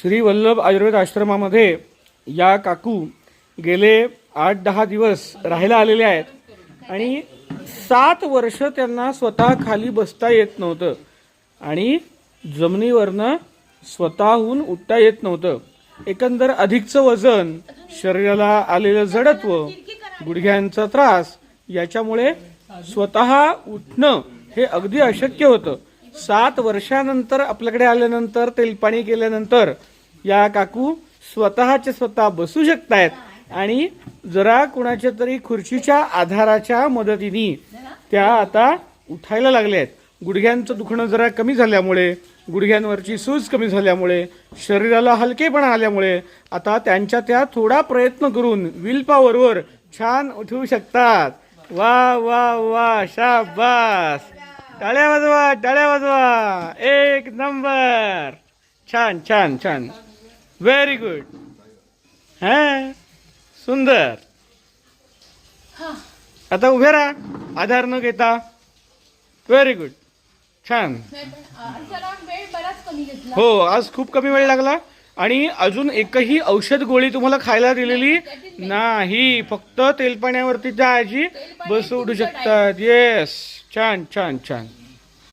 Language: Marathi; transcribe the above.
श्री वल्लभ आयुर्वेद आश्रमामध्ये या काकू गेले आठ दहा दिवस राहायला आलेले आहेत. आणि सात वर्ष त्यांना स्वतः खाली बसता येत नव्हतं. आणि जमिनीवरनं स्वतःहून उठता येत नव्हतं. एकंदर अधिकचं वजन शरीराला आलेलं जडत्व गुडघ्यांचा त्रास याच्यामुळे स्वतः उठणं हे अगदी अशक्य होतं. सात वर्षानंतर आपल्याकडे आल्यानंतर तेलपाणी केल्यानंतर या काकू स्वतःचे स्वतः बसू शकतायत आणि जरा कुणाच्या तरी खुर्चीच्या आधाराच्या मदतीने त्या आता उठायला लागल्या आहेत गुडघ्यांचं दुखणं जरा कमी झाल्यामुळे गुडघ्यांवरची सूज कमी झाल्यामुळे शरीराला हलकेपणा आल्यामुळे आता त्यांच्या त्या थोडा प्रयत्न करून विल पॉवरवर छान उठवू शकतात. वा वा वा शाबास! टाळ्या वाजवा टाळ्या वाजवा. एक नंबर. छान छान छान. व्हेरी गुड हा? सुंदर. आता उभे राहा. आधार न घेता. व्हेरी गुड छान. हो आज खूप कमी वेळ लागला आणि अजून एकही औषध गोळी तुम्हाला खायला दिलेली नाही. फक्त तेलपाण्यावरती त्या आजी बस उठू शकतात. येस छान छान छान